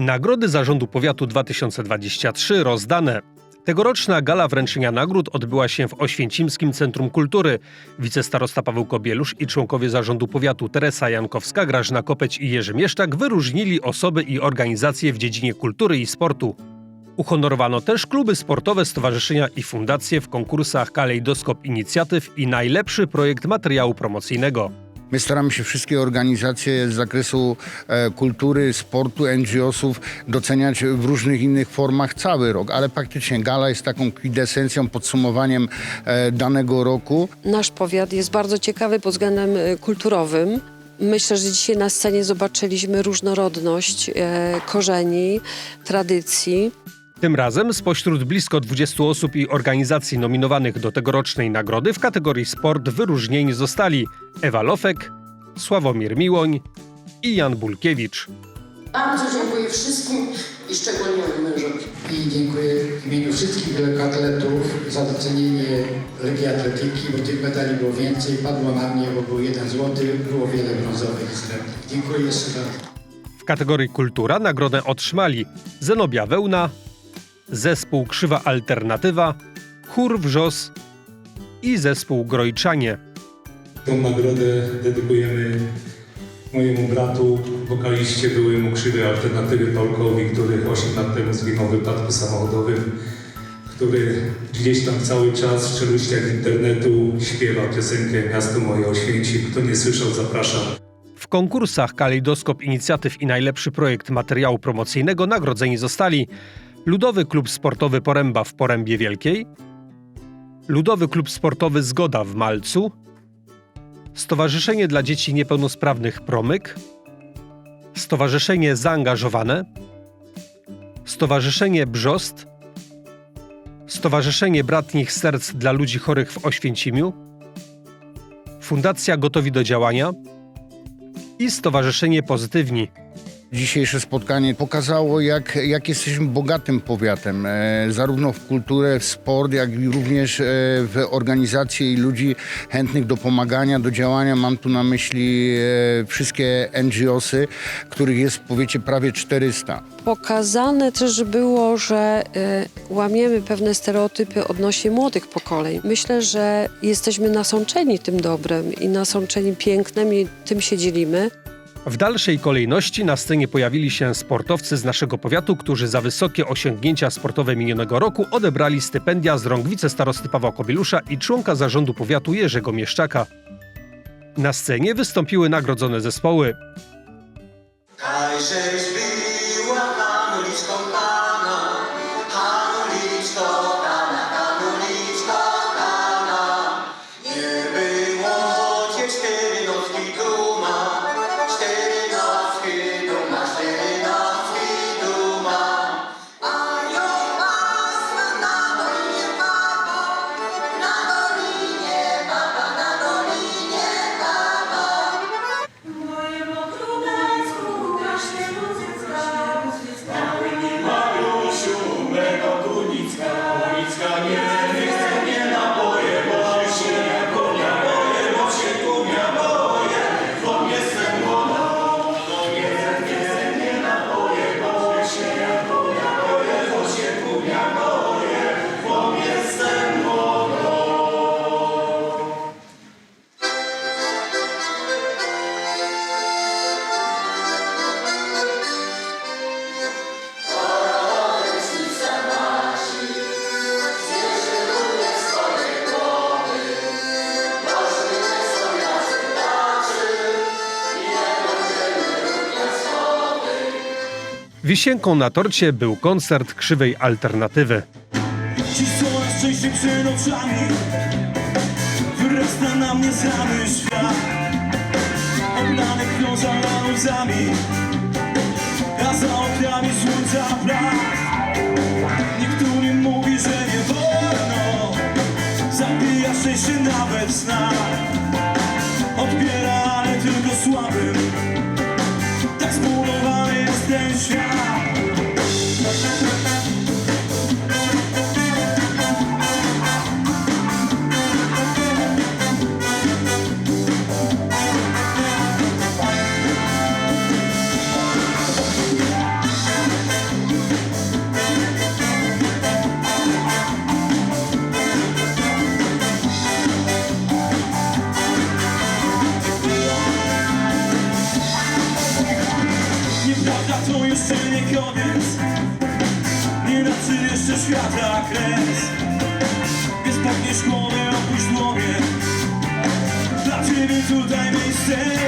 Nagrody Zarządu Powiatu 2023 rozdane. Tegoroczna gala wręczenia nagród odbyła się w Oświęcimskim Centrum Kultury. Wicestarosta Paweł Kobielusz i członkowie Zarządu Powiatu Teresa Jankowska, Grażyna Kopeć i Jerzy Mieszczak wyróżnili osoby i organizacje w dziedzinie kultury i sportu. Uhonorowano też kluby sportowe, stowarzyszenia i fundacje w konkursach Kalejdoskop Inicjatyw i najlepszy projekt materiału promocyjnego. My staramy się wszystkie organizacje z zakresu e, kultury, sportu, NGO-sów doceniać w różnych innych formach cały rok, ale faktycznie gala jest taką kwintesencją, podsumowaniem e, danego roku. Nasz powiat jest bardzo ciekawy pod względem e, kulturowym. Myślę, że dzisiaj na scenie zobaczyliśmy różnorodność korzeni, tradycji. Tym razem spośród blisko 20 osób i organizacji nominowanych do tegorocznej nagrody w kategorii sport wyróżnieni zostali Ewa Lofek, Sławomir Miłoń i Jan Bulkiewicz. Bardzo dziękuję wszystkim i szczególnie mężowi. I dziękuję w imieniu wszystkich lekkoatletów za docenienie Legii Atletyki, bo tych medali było więcej, padło na mnie, bo był jeden złoty, było wiele brązowych i srebrnych. Dziękuję jeszcze raz. W kategorii kultura nagrodę otrzymali Zenobia Wełna, zespół Krzywa Alternatywa, chór Wrzos i zespół Grojczanie. Tą nagrodę dedykujemy mojemu bratu, wokaliście byłemu krzywej alternatywy Paulkowi, który 8 lat temu zginął w wypadku samochodowym, który gdzieś tam cały czas w czeluściach internetu śpiewa piosenkę Miasto moje Oświęcim. Kto nie słyszał, zapraszam. W konkursach Kalejdoskop Inicjatyw i najlepszy projekt materiału promocyjnego nagrodzeni zostali Ludowy Klub Sportowy Poręba w Porębie Wielkiej, Ludowy Klub Sportowy Zgoda w Malcu, Stowarzyszenie dla Dzieci Niepełnosprawnych Promyk, Stowarzyszenie Zaangażowane, Stowarzyszenie Brzost, Stowarzyszenie Bratnich Serc dla Ludzi Chorych w Oświęcimiu, Fundacja Gotowi do Działania. I Stowarzyszenie Pozytywni. Dzisiejsze spotkanie pokazało, jak, jak jesteśmy bogatym powiatem, e, zarówno w kulturę, w sport, jak i również e, w organizacje i ludzi chętnych do pomagania, do działania. Mam tu na myśli e, wszystkie NGOsy, których jest w powiecie prawie 400. Pokazane też było, że e, łamiemy pewne stereotypy odnośnie młodych pokoleń. Myślę, że jesteśmy nasączeni tym dobrem i nasączeni pięknem i tym się dzielimy. W dalszej kolejności na scenie pojawili się sportowcy z naszego powiatu, którzy za wysokie osiągnięcia sportowe minionego roku odebrali stypendia z rąk wicestarosty Pawła Kobielusza i członka zarządu powiatu Jerzego Mieszczaka. Na scenie wystąpiły nagrodzone zespoły była Hanuliczką Pana, Wisienką na torcie był koncert krzywej alternatywy. Dziś coraz częściej nocami Wyrasta na mnie cały świat. Oblany krwią zalany łzami. A za oknami słońca blask Niektórym mówi, że nie wolno. Zabija szczęście nawet w snach Odbiera, ale tylko słabym. Tak zbudowany ten świat tu jeszcze nie koniec. Nie raczy jeszcze świata kres. Więc pachniesz głowę, opuść dłonie Dla Ciebie tutaj miejsce.